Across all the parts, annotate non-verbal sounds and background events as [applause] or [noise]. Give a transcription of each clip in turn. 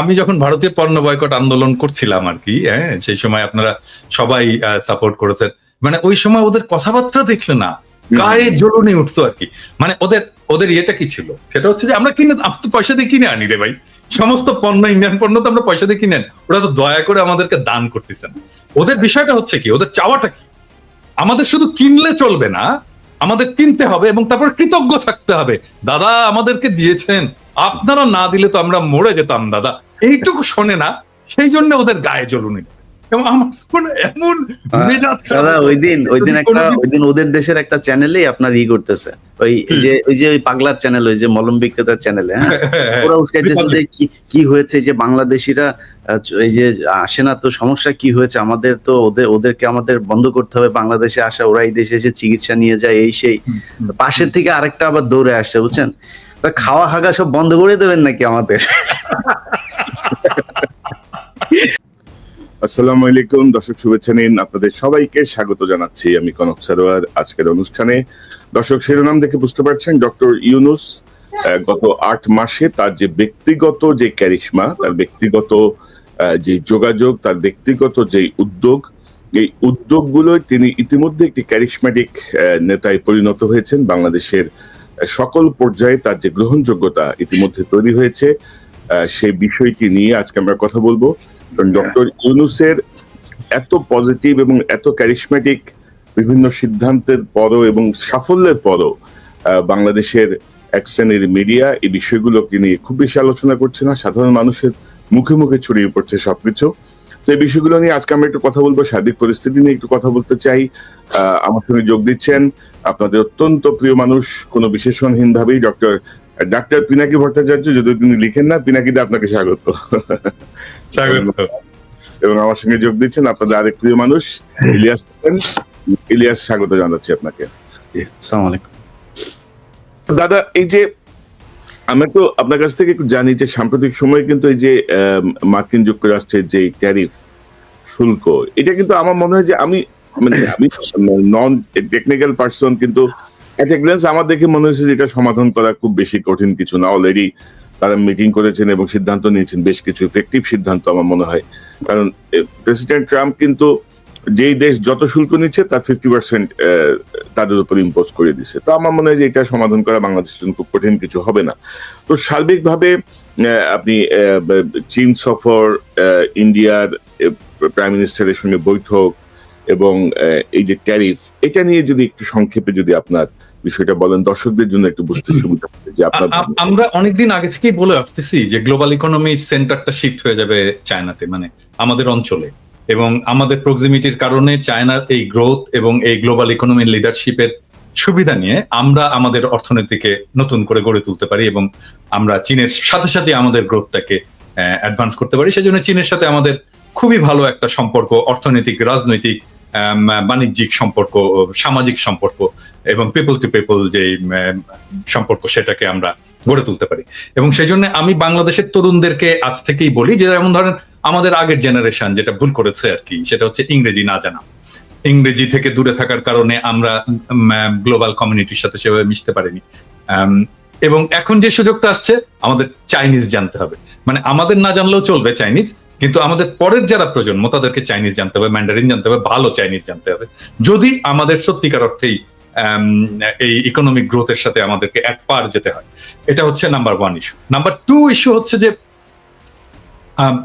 আমি যখন ভারতীয় পণ্য বয়কট আন্দোলন করছিলাম আর কি হ্যাঁ সেই সময় আপনারা সবাই সাপোর্ট করেছেন। মানে ওই সময় ওদের কথাবার্তা দেখলে না গায়ে জ্বলনি উঠতো আর কি। মানে ওদের ওদের ইয়েটা কি ছিল? সেটা হচ্ছে যে আমরা কিনে আমরা তো পয়সা দিয়ে কিনে আনি রে ভাই। সমস্ত পণ্য ইন্ডিয়ান পণ্য তো আমরা পয়সা দিয়ে কিনে আনি। ওরা তো দয়া করে আমাদেরকে দান করতেছেন। ওদের বিষয়টা হচ্ছে কি ওদের চাওয়াটা কি? আমাদের শুধু কিনলে চলবে না আমাদের কিনতে হবে এবং তারপর কৃতজ্ঞ থাকতে হবে। দাদা আমাদেরকে দিয়েছেন আপনারা না দিলে তো আমরা মরে যেতাম দাদা। এইটুকু শোনে না সেই জন্য ওদের গায়ে জ্বলুনি এবং আমার শুনে এমন মেজাজ দাদা ওই দিন ওই দিন একটা কোনোদিন- ওই দিন ওদের দেশের একটা চ্যানেলেই আপনার ই করতেছে ওই যে ওই যে ওই পাগলার চ্যানেল ওই যে মলম বিক্রেতার চ্যানেলে হ্যাঁ? ওরা উস্কাইতেছে যে কি কি হয়েছে যে বাংলাদেশিরা এই যে আসে না তো সমস্যা কি হয়েছে? আমাদের তো ওদের ওদেরকে আমাদের বন্ধ করতে হবে। বাংলাদেশে আসা ওরা এই দেশে এসে চিকিৎসা নিয়ে যায় এই সেই। পাশের থেকে আরেকটা আবার দৌড়ে আসছে বুঝছেন? তা খাওয়া হাগা সব বন্ধ করে দেবেন নাকি আমাদের? আসসালামু আলাইকুম দর্শক শুভেচ্ছা নিন। আপনাদের সবাইকে স্বাগত জানাচ্ছি আমি কনক সারোয়ার আজকের অনুষ্ঠানে। দর্শক শিরোনাম দেখে বুঝতে পারছেন ডক্টর ইউনুস গত আট মাসে তার যে ব্যক্তিগত যে ক্যারিশমা তার ব্যক্তিগত আহ, যে যোগাযোগ তার ব্যক্তিগত যে উদ্যোগ এই উদ্যোগগুলোয় তিনি ইতিমধ্যে একটি ক্যারিশম্যাটিক নেতায় পরিণত হয়েছেন। বাংলাদেশের সকল পর্যায়ে তার যে গ্রহণযোগ্যতা ইতিমধ্যে তৈরি হয়েছে সেই বিষয়টি নিয়ে আজকে আমরা কথা বলব। ডক্টর ইউনুসের এত পজিটিভ এবং এত ক্যারিশমেটিক বিভিন্ন সিদ্ধান্তের পরও এবং সাফল্যের পরও বাংলাদেশের এক শ্রেণির মিডিয়া এই বিষয়গুলোকে নিয়ে খুব বেশি আলোচনা করছে না। সাধারণ মানুষের মুখে মুখে ছড়িয়ে পড়ছে সবকিছু। তো এই বিষয়গুলো নিয়ে আজকে আমরা একটু কথা বলব সার্বিক পরিস্থিতি নিয়ে একটু কথা বলতে চাই। আমার সঙ্গে যোগ দিচ্ছেন আপনাদের অত্যন্ত প্রিয় মানুষ কোনো বিশেষণহীন ভাবেই ডক্টর ডাক্তার পিনাকি ভট্টাচার্য যদি তিনি লিখেন না পিনাকিদা আপনাকে স্বাগত। স্বাগত। এবং আমার সঙ্গে যোগ দিচ্ছেন আপনাদের আরেক প্রিয় মানুষ ইলিয়াস হোসেন। ইলিয়াস স্বাগত জানাচ্ছি আপনাকে। দাদা এই যে আমরা তো আপনার কাছ থেকে একটু জানি যে সাম্প্রতিক সময়ে কিন্তু এই যে মার্কিন যুক্তরাষ্ট্রের যে ট্যারিফ শুল্ক, এটা কিন্তু আমার মনে হয় যে আমি মানে আমি নন টেকনিক্যাল পার্সন কিন্তু এক গ্ল্যান্স আমার দেখে মনে হয়েছে যে এটা সমাধান করা খুব বেশি কঠিন কিছু না। অলরেডি তারা মিটিং করেছেন এবং সিদ্ধান্ত নিয়েছেন, বেশ কিছু ইফেক্টিভ সিদ্ধান্ত আমার মনে হয়। কারণ প্রেসিডেন্ট ট্রাম্প কিন্তু যেই দেশ যত শুল্ক নিচ্ছে তার ফিফটি পার্সেন্ট তাদের উপর ইম্পোজ করে দিচ্ছে তো আমার মনে হয় যে এটা সমাধান করা বাংলাদেশের জন্য খুব কঠিন কিছু হবে না। তো সার্বিকভাবে আপনি চীন সফর ইন্ডিয়ার প্রাইম মিনিস্টারের সঙ্গে বৈঠক এবং এই যে ট্যারিফ এটা নিয়ে যদি একটু সংক্ষেপে যদি আপনার বিষয়টা বলেন দর্শকদের জন্য একটু বুঝতে [clears throat] সুবিধা হবে যে আপনার আমরা অনেকদিন আগে থেকেই বলে আসতেছি যে গ্লোবাল ইকোনমি সেন্টারটা শিফট হয়ে যাবে চায়নাতে মানে আমাদের অঞ্চলে। এবং আমাদের প্রক্সিমিটির কারণে চায়নার এই গ্রোথ এবং এই গ্লোবাল ইকোনমির লিডারশিপের সুবিধা নিয়ে আমরা আমাদের অর্থনীতিকে নতুন করে গড়ে তুলতে পারি এবং আমরা চীনের সাথে সাথে আমাদের গ্রোথটাকে অ্যাডভান্স করতে পারি। সেজন্য চীনের সাথে আমাদের খুবই ভালো একটা সম্পর্ক, অর্থনৈতিক, রাজনৈতিক বাণিজ্যিক সম্পর্ক সামাজিক সম্পর্ক এবং পিপল টু পিপল যে সম্পর্ক সেটাকে আমরা গড়ে তুলতে পারি। এবং সেই জন্য আমি বাংলাদেশের তরুণদেরকে আজ থেকেই বলি যে, যেমন ধরেন আমাদের আগের জেনারেশন যেটা ভুল করেছে আর কি, সেটা হচ্ছে ইংরেজি না জানা। ইংরেজি থেকে দূরে থাকার কারণে আমরা গ্লোবাল কমিউনিটির সাথে সেভাবে মিশতে পারিনি। এবং এখন যে সুযোগটা আসছে, আমাদের চাইনিজ জানতে হবে। মানে আমাদের না জানলেও চলবে চাইনিজ কিন্তু আমাদের পরের যারা প্রজন্ম, তাদেরকে চাইনিজ জানতে হবে ম্যান্ডারিন জানতে হবে, ভালো চাইনিজ জানতে হবে। যদি আমাদের সত্যিকার অর্থেই এই ইকোনমিক গ্রোথের সাথে আমাদেরকে এক পার যেতে হয়, এটা হচ্ছে number one issue number two issue হচ্ছে যে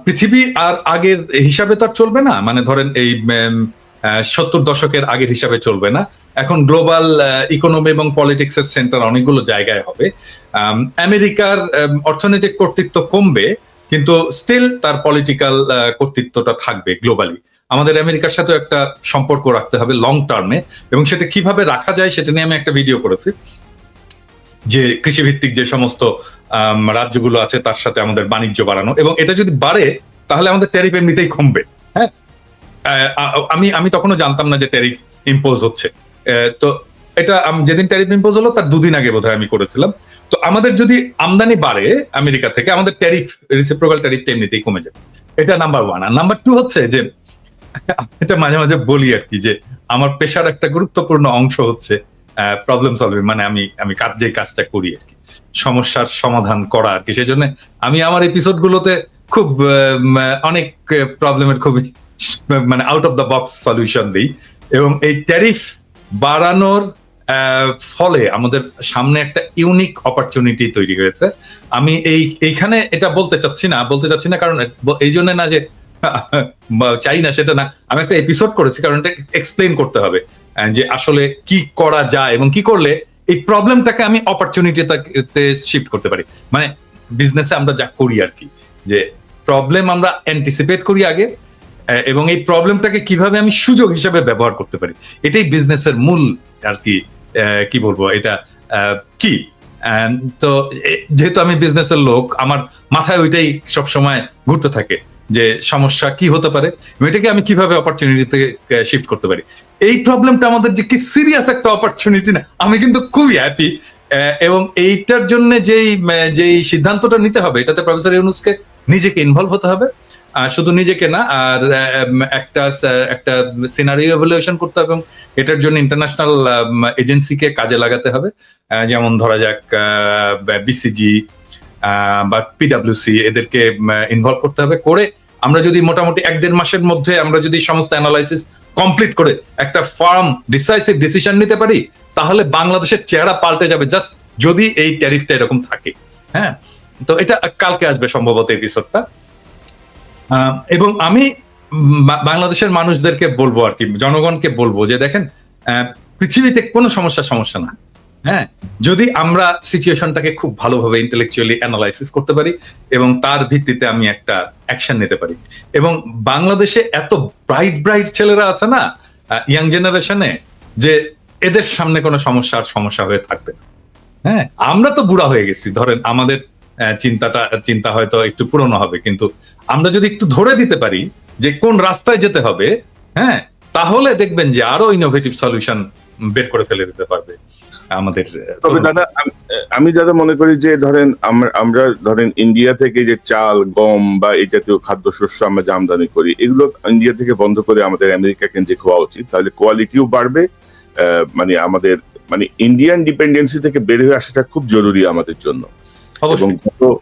পৃথিবী আর আগের হিসাবে তো আর চলবে না। মানে ধরেন এই সত্তর দশকের আগের হিসাবে চলবে না। এখন গ্লোবাল ইকোনমি এবং পলিটিক্স এর সেন্টার অনেকগুলো জায়গায় হবে। আম, আমেরিকার আম, অর্থনৈতিক কর্তৃত্ব কমবে কিন্তু স্টিল তার পলিটিক্যাল কর্তৃত্বটা থাকবে গ্লোবালি আমাদের আমেরিকার সাথে একটা সম্পর্ক রাখতে হবে লং টার্মে এবং সেটা কীভাবে রাখা যায় সেটা নিয়ে আমি একটা ভিডিও করেছি। যে কৃষিভিত্তিক যে সমস্ত আম, রাজ্যগুলো আছে তার সাথে আমাদের বাণিজ্য বাড়ানো এবং এটা যদি বাড়ে তাহলে আমাদের ট্যারিফ এমনিতেই কমবে হ্যাঁ? আমি আমি তখনও জানতাম না যে ট্যারিফ ইম্পোজ হচ্ছে। তো এটা যেদিন ট্যারিফ ইম্পোজ হলো, তার দুদিন আগে বোধহয় আমি করেছিলাম। তো আমাদের যদি আমদানি বাড়ে আমেরিকা থেকে, আমাদের ট্যারিফ রিসিপ্রোকাল ট্যারিফ এমনিতেই কমে যাবে। এটা নাম্বার ওয়ান আর নাম্বার টু হচ্ছে যে, এটা মাঝে মাঝে বলি আর কি যে, আমার পেশার একটা গুরুত্বপূর্ণ অংশ হচ্ছে প্রবলেম সলভিং মানে আমি আমি কাজ, যে কাজটা করি আর কি। সমস্যার সমাধান করা আর কি। সেই জন্য আমি আমার এপিসোড গুলোতে খুব অনেক প্রবলেমের খুবই মানে out of the box solution দিই। এবং এই ট্যারিফ বাড়ানোর ফলে আমাদের সামনে একটা ইউনিক অপরচুনিটি তৈরি হয়েছে। আমি এই, এইখানে এটা বলতে চাচ্ছি না, বলতে চাচ্ছি না কারণ এই জন্য না যে চাই না সেটা না, আমি একটা এপিসোড করেছি কারণ এটা এক্সপ্লেন করতে হবে যে আসলে কি করা যায় এবং কি করলে এই প্রবলেমটাকে আমি অপরচুনিটিতে শিফট করতে পারি। মানে বিজনেসে আমরা যা করি আর কি, যে প্রবলেম আমরা অ্যান্টিসিপেট করি আগে এবং এই প্রবলেমটাকে কীভাবে আমি সুযোগ হিসেবে ব্যবহার করতে পারি? এটাই বিজনেসের মূল আর কি কি বলব? এটা কি? তো যেহেতু আমি বিজনেসের লোক, আমার মাথায় ওইটাই সব সময় ঘুরতে থাকে যে সমস্যা কি হতে পারে এটাকে আমি কীভাবে অপরচুনিটিতে শিফট করতে পারি? এই প্রবলেমটা আমাদের যে কি সিরিয়াস একটা অপরচুনিটি না, আমি কিন্তু খুবই হ্যাপি এবং এইটার জন্য যেই যেই সিদ্ধান্তটা নিতে হবে, এটাতে প্রফেসর ইউনুসকে নিজেকে ইনভলভ হতে হবে। শুধু নিজেকে না, আর একটা একটা সিনারিও এভলিউশন করতে হবে এবং এটার জন্য ইন্টারন্যাশনাল এজেন্সিকে কাজে লাগাতে হবে। যেমন ধরা যাক বিসিজি বা পিডাব্লিউসি এদেরকে ইনভলভ করতে হবে করে আমরা যদি মোটামুটি এক দেড় মাসের মধ্যে আমরা যদি সমস্ত অ্যানালাইসিস কমপ্লিট করে একটা ফার্ম ডিসাইসিভ ডিসিশন নিতে পারি, তাহলে বাংলাদেশের চেহারা পাল্টে যাবে জাস্ট যদি এই ট্যারিফটা এরকম থাকে। হ্যাঁ? তো এটা কালকে আসবে সম্ভবত এপিসোডটা এবং আমি বাংলাদেশের মানুষদেরকে বলব আর কি, জনগণকে বলব যে দেখেন পৃথিবীতে কোনো সমস্যা সমস্যা না। হ্যাঁ যদি আমরা সিচুয়েশনটাকে খুব ভালোভাবে ইন্টেলেকচুয়ালি অ্যানালাইসিস করতে পারি এবং তার ভিত্তিতে আমি একটা অ্যাকশন নিতে পারি। এবং বাংলাদেশে এত ব্রাইট ব্রাইট ছেলেরা আছে না ইয়াং জেনারেশনে যে এদের সামনে কোনো সমস্যা আর সমস্যা হয়ে থাকবে হ্যাঁ আমরা তো বুড়া হয়ে গেছি। ধরেন আমাদের চিন্তাটা চিন্তা হয়তো একটু পুরনো হবে। কিন্তু আমরা যদি একটু ধরে দিতে পারি যে কোন রাস্তায় যেতে হবে হ্যাঁ তাহলে দেখবেন যে আরও ইনোভেটিভ সলিউশন বের করে ফেলে দিতে পারবে আমাদের তবে দাদা আমি- দাদা মনে করি যে ধরেন আমরা ধরেন ইন্ডিয়া থেকে যে চাল গম বা এই জাতীয় খাদ্যশস্য আমরা যে আমদানি করি এগুলো ইন্ডিয়া থেকে বন্ধ করে আমাদের আমেরিকা কেন্দ্রে খাওয়া উচিত। তাহলে কোয়ালিটিও বাড়বে আহ, মানে আমাদের মানে ইন্ডিয়ান ডিপেন্ডেন্সি থেকে বের হয়ে আসাটা খুব জরুরি আমাদের জন্য। এবং গত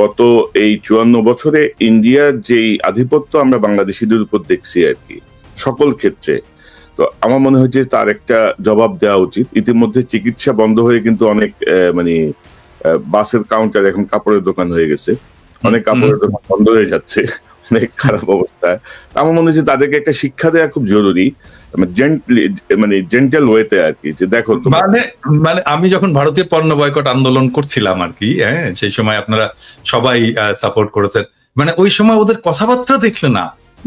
গত এই চুয়ান্ন বছরে ইন্ডিয়ার যেই আধিপত্য আমরা বাংলাদেশিদের উপর দেখছি আর কি সকল ক্ষেত্রে। তো আমার মনে হয় যে তার একটা জবাব দেওয়া উচিত। ইতিমধ্যে চিকিৎসা বন্ধ হয়ে কিন্তু অনেক আহ, মানে বাসের কাউন্টার এখন কাপড়ের দোকান হয়ে গেছে। অনেক কাপড়ের দোকান বন্ধ হয়ে যাচ্ছে। অনেক খারাপ অবস্থা। আমার মনে হচ্ছে তাদেরকে একটা শিক্ষা দেওয়া খুব জরুরি। জেন্টলি মানে জেন্টাল ওয়েতে আর কি যে দেখো মানে মানে আমি যখন ভারতীয় পণ্য বয়কট আন্দোলন করছিলাম আর কি হ্যাঁ সেই সময় আপনারা সবাই সাপোর্ট করেছেন। মানে ওই সময় ওদের কথাবার্তা দেখলে না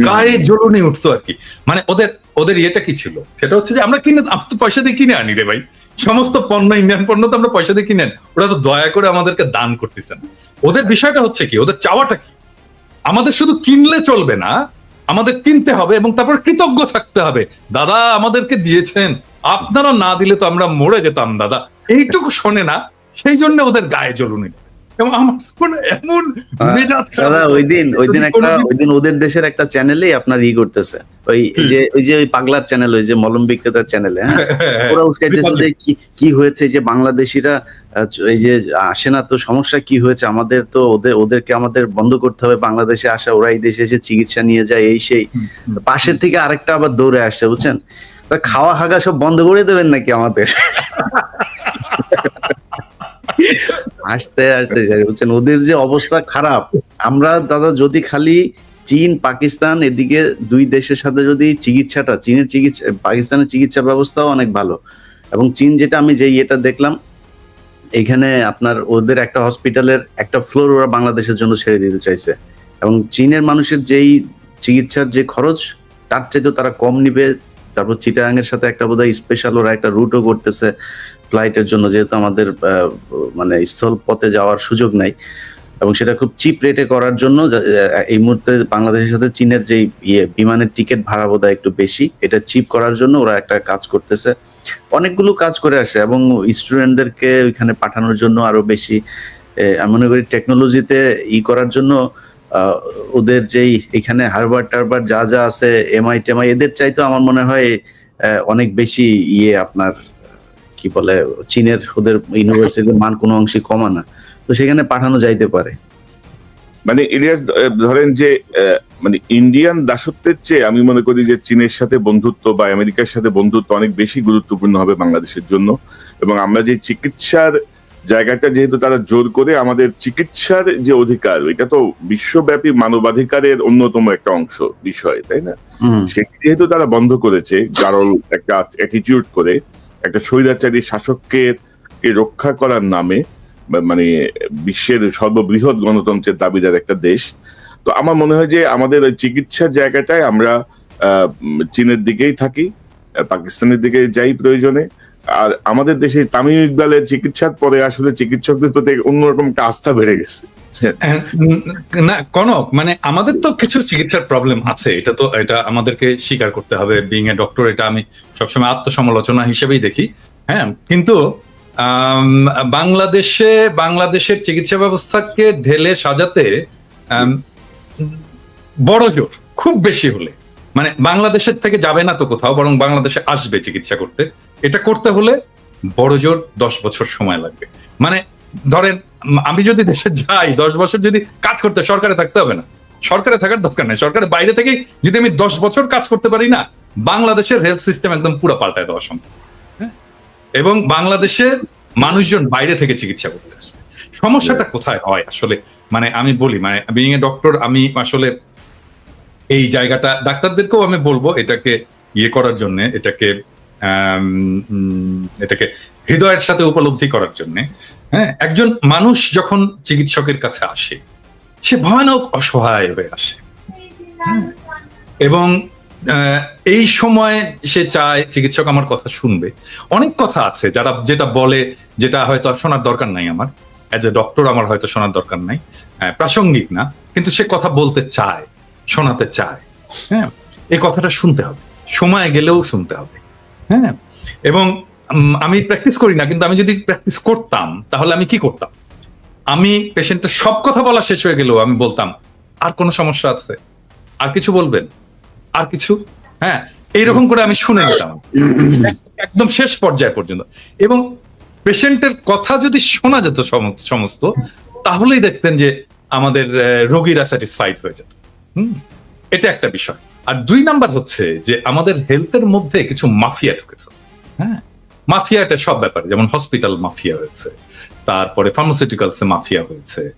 গায়ে জ্বলুনি উঠতো আর কি। মানে ওদের ওদের ইয়েটা কি ছিল? সেটা হচ্ছে যে আমরা কিনে আমরা তো পয়সা দিয়ে কিনে আনি রে ভাই। সমস্ত পণ্য ইন্ডিয়ান পণ্য তো আমরা পয়সা দিয়ে কিনে আনি। ওরা তো দয়া করে আমাদেরকে দান করতেছেন। ওদের বিষয়টা হচ্ছে কি? ওদের চাওয়াটা কি? আমাদের শুধু কিনলে চলবে না আমাদের কিনতে হবে এবং তারপর কৃতজ্ঞ থাকতে হবে। দাদা, আমাদেরকে দিয়েছেন। আপনারা না দিলে তো আমরা মরে যেতাম, দাদা। এইটুকু শোনে না সেই জন্য ওদের গায়ে জ্বলুনি এবং আমার শুনে এমন মেজাজ দাদা ওই দিন ওই দিন একটা কোনোদিন- ওই দিন ওদের দেশের একটা চ্যানেলেই আপনার ই করতেছে ওই যে ওই যে ওই পাগলার চ্যানেল ওই যে মলম বিক্রেতার চ্যানেলে হ্যাঁ? [laughs] ওরা উস্কাইতেছে যে কি কি হয়েছে যে বাংলাদেশিরা এই যে আসে না তো সমস্যা কি হয়েছে? আমাদের তো ওদের ওদেরকে আমাদের বন্ধ করতে হবে। বাংলাদেশে আসা ওরা এই দেশে এসে চিকিৎসা নিয়ে যায় এই সেই। পাশের থেকে আরেকটা আবার দৌড়ে আসছে বুঝছেন? তা খাওয়া হাগা সব বন্ধ করে দেবেন নাকি আমাদের? [laughs] আসতে আসতে যাই, বুঝছেন ওদের যে অবস্থা খারাপ। আমরা দাদা যদি খালি চীন পাকিস্তান এদিকে দুই দেশের সাথে যদি চিকিৎসাটা চীনের চিকিৎসা পাকিস্তানের চিকিৎসা ব্যবস্থাও অনেক ভালো। এবং চীন যেটা আমি যে ইয়েটা দেখলাম এখানে আপনার ওদের একটা হসপিটালের একটা ফ্লোর ওরা বাংলাদেশের জন্য ছেড়ে দিতে চাইছে। এবং চীনের মানুষের যেই চিকিৎসার যে খরচ তার চাইতেও তারা কম নিবে। তারপর চিটাগাং এর সাথে একটা বোধহয় স্পেশাল ওরা একটা রুটও করতেছে ফ্লাইটের জন্য, যেহেতু আমাদের মানে স্থল পথে যাওয়ার সুযোগ নাই। এবং সেটা খুব চিপ রেটে করার জন্য এই মুহূর্তে বাংলাদেশের সাথে চীনের যে ইয়ে বিমানের টিকিট ভাড়া বোধহয় একটু বেশি, এটা চিপ করার জন্য ওরা একটা কাজ করতেছে। অনেকগুলো কাজ করে আসে, এবং স্টুডেন্টদেরকে ওইখানে পাঠানোর জন্য আরও বেশি আমি মনে করি টেকনোলজিতে ই করার জন্য ওদের যেই এখানে হারবার টারবার যা যা আছে এমআই টেমআই এদের চাইতো আমার মনে হয় অনেক বেশি ইয়ে আপনার, কি বলে, চীনের ওদের ইউনিভার্সিটির মান কোনো অংশে কমা না। তো সেখানে পাঠানো যাইতে পারে। মানে ইলিয়াস ধরেন যে মানে ইন্ডিয়ান দাসত্বের চেয়ে আমি মনে করি যে চীনের সাথে বন্ধুত্ব বা আমেরিকার সাথে বন্ধুত্ব অনেক বেশি গুরুত্বপূর্ণ হবে বাংলাদেশের জন্য। এবং আমরা যে চিকিৎসার জায়গাটা যেহেতু তারা জোর করে আমাদের চিকিৎসার যে অধিকার এটা তো বিশ্বব্যাপী মানবাধিকারের অন্যতম একটা অংশ বিষয় তাই না? সেটি যেহেতু তারা বন্ধ করেছে গারল একটা অ্যাটিটিউড করে একটা স্বৈরাচারী শাসককে রক্ষা করার নামে মানে বিশ্বের সর্ববৃহৎ গণতন্ত্রের দাবিদার একটা দেশ তো আমার মনে হয় যে আমাদের ওই চিকিৎসার জায়গাটায় আমরা আহ, চীনের দিকেই থাকি পাকিস্তানের দিকে যাই প্রয়োজনে আর আমাদের দেশে তামিম ইকবালের চিকিৎসার পরে আসলে চিকিৎসকদের প্রতি অন্যরকম একটা আস্থা বেড়ে গেছে। না, কনক মানে আমাদের তো কিছু চিকিৎসার প্রবলেম আছে। এটা তো, এটা আমাদেরকে স্বীকার করতে হবে। বিং এ ডক্টর এটা আমি সবসময় আত্মসমালোচনা হিসেবেই দেখি। হ্যাঁ কিন্তু বাংলাদেশে, বাংলাদেশের চিকিৎসা ব্যবস্থাকে ঢেলে সাজাতে বড় জোর, খুব বেশি হলে। মানে বাংলাদেশের থেকে যাবে না তো কোথাও, বরং বাংলাদেশে আসবে চিকিৎসা করতে। এটা করতে হলে বড় জোর দশ বছর সময় লাগবে। মানে ধরেন, আমি যদি দেশে যাই, দশ বছর যদি কাজ করতে, সরকারে থাকতে হবে না। সরকারে থাকার দরকার নেই। সরকারের বাইরে থেকে যদি আমি দশ বছর কাজ করতে পারি না, বাংলাদেশের হেলথ সিস্টেম একদম পুরো পাল্টায় দেওয়া সম্ভব। হ্যাঁ? এবং বাংলাদেশের মানুষজন বাইরে থেকে চিকিৎসা করতে আসবে। সমস্যাটা কোথায় হয় আসলে? মানে আমি বলি মানে বিং এ ডক্টর আমি আসলে এই জায়গাটা, ডাক্তারদেরকেও আমি বলব এটাকে ইয়ে করার জন্য, এটাকে এটাকে হৃদয়ের সাথে উপলব্ধি করার জন্য। হ্যাঁ একজন মানুষ যখন চিকিৎসকের কাছে আসে, সে ভয়ানক অসহায় হয়ে আসে? এবং এই সময় সে চায়, চিকিৎসক আমার কথা শুনবে। অনেক কথা আছে, যারা, যেটা বলে, যেটা হয়তো শোনার দরকার নাই আমার। অ্যাজ এ ডক্টর আমার হয়তো শোনার দরকার নাই। প্রাসঙ্গিক না, কিন্তু সে কথা বলতে চায়। শোনাতে চায়। হ্যাঁ? এই কথাটা শুনতে হবে। সময় গেলেও শুনতে হবে। হ্যাঁ? এবং আমি প্র্যাকটিস করি না, কিন্তু আমি যদি প্র্যাকটিস করতাম, তাহলে আমি কি করতাম? আমি পেশেন্টের সব কথা বলা শেষ হয়ে গেলেও আমি বলতাম, আর কোনো সমস্যা আছে? আর কিছু বলবেন? আর কিছু? হ্যাঁ? এইরকম করে আমি শুনে নিতাম। একদম শেষ পর্যায় পর্যন্ত। এবং পেশেন্টের কথা যদি শোনা যেত সম- সমস্ত, তাহলেই দেখতেন যে আমাদের রোগীরা স্যাটিসফাইড হয়ে যেত। এটা একটা বিষয়। আর দুই নাম্বার হচ্ছে যে আমাদের হেলথের মধ্যে কিছু মাফিয়া ঢুকেছে। হ্যাঁ মাফিয়া এটা সব ব্যাপারে যেমন হসপিটাল মাফিয়া হয়েছে তারপরে ফার্মাসিউটিক্যালস এ মাফিয়া হয়েছে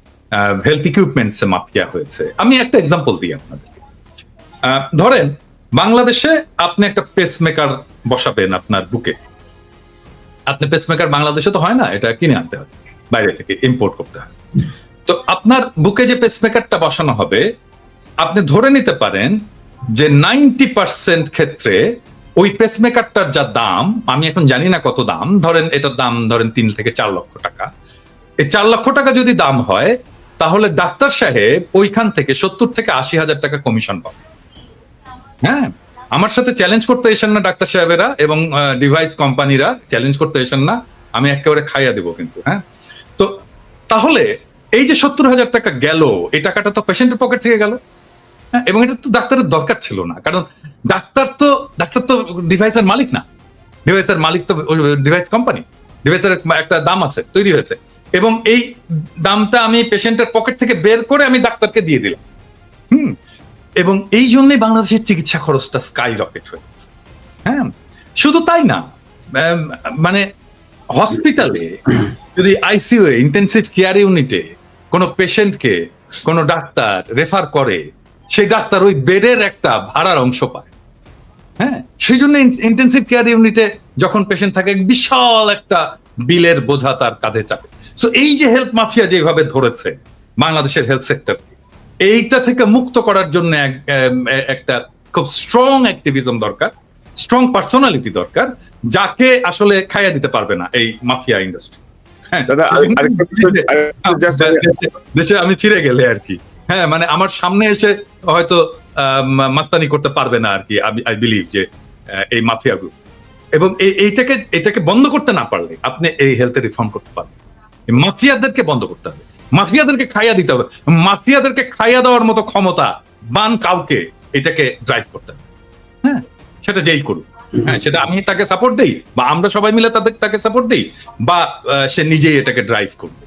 হেলথ ইকুইপমেন্টস এ মাফিয়া হয়েছে। আমি একটা এক্সাম্পল দিই আপনাদেরকে। আহ, ধরেন বাংলাদেশে আপনি একটা পেসমেকার বসাবেন আপনার বুকে। আপনি পেসমেকার বাংলাদেশে তো হয় না এটা কিনে আনতে হবে বাইরে থেকে ইম্পোর্ট করতে হয়। তো আপনার বুকে যে পেসমেকারটা বসানো হবে আপনি ধরে নিতে পারেন যে নাইনটি পার্সেন্ট ক্ষেত্রে ওই পেসমেকারটার যা দাম, আমি এখন জানি না কত দাম, ধরেন এটার দাম ধরেন তিন থেকে চার লক্ষ টাকা। এই চার লক্ষ টাকা যদি দাম হয়, তাহলে ডাক্তার সাহেব ওইখান থেকে সত্তর থেকে আশি হাজার টাকা কমিশন পাবে। হ্যাঁ? আমার সাথে চ্যালেঞ্জ করতে এসেন না ডাক্তার সাহেবেরা এবং ডিভাইস কোম্পানিরা চ্যালেঞ্জ করতে এসেন না, আমি একেবারে খাইয়া দেবো কিন্তু হ্যাঁ? তো তাহলে এই যে সত্তর হাজার টাকা গেল, এই টাকাটা তো পেশেন্টের পকেট থেকে গেল। এবং এটা তো ডাক্তারের দরকার ছিল না। কারণ ডাক্তার তো ডাক্তার তো ডিভাইসের মালিক না। ডিভাইসের মালিক তো ডিভাইস কোম্পানি ডিভাইসের একটা দাম আছে, তৈরি হয়েছে। এবং এই দামটা আমি পেশেন্টের পকেট থেকে বের করে আমি ডাক্তারকে দিয়ে দিলাম। হুম? এবং এই জন্যই বাংলাদেশের চিকিৎসা খরচটা স্কাই রকেট হয়ে গেছে। হ্যাঁ? শুধু তাই না মানে হসপিটালে যদি আইসিইউ ইন্টেন্সিভ কেয়ার ইউনিটে কোনো পেশেন্টকে কোনো ডাক্তার রেফার করে সেই ডাক্তার ওই বেডের একটা ভাড়ার অংশ পায়। হ্যাঁ? সেই জন্য ইন্টেন্সিভ কেয়ার ইউনিটে যখন পেশেন্ট থাকে বিশাল একটা বিলের বোঝা তার কাঁধে চাপে। সো এই যে হেলথ মাফিয়া যেভাবে ধরেছে বাংলাদেশের হেলথ সেক্টরকে এইটা থেকে মুক্ত করার জন্য একটা খুব স্ট্রং অ্যাক্টিভিজম দরকার স্ট্রং পার্সোনালিটি দরকার যাকে আসলে খাইয়া দিতে পারবে না এই মাফিয়া [laughs] ইন্ডাস্ট্রি হ্যাঁ? just- দেশে- দেশে আমি ফিরে গেলে আর কি। হ্যাঁ মানে আমার সামনে এসে হয়তো মাস্তানি করতে পারবে না আর কি আই বিলিভ যে এই মাফিয়া গ্রুপ এবং এই- এইটাকে, এটাকে বন্ধ করতে না পারলে আপনি এই হেলথে রিফর্ম করতে পারবেন। মাফিয়াদেরকে বন্ধ করতে হবে। মাফিয়াদেরকে খাইয়া দিতে হবে। মাফিয়াদেরকে খাইয়া দেওয়ার মতো ক্ষমতা বান কাউকে এটাকে ড্রাইভ করতে হবে। হ্যাঁ সেটা যেই করুক। হ্যাঁ সেটা আমি তাকে সাপোর্ট দিই বা আমরা সবাই মিলে তাদের, তাকে সাপোর্ট দিই বা সে নিজেই এটাকে ড্রাইভ করবে।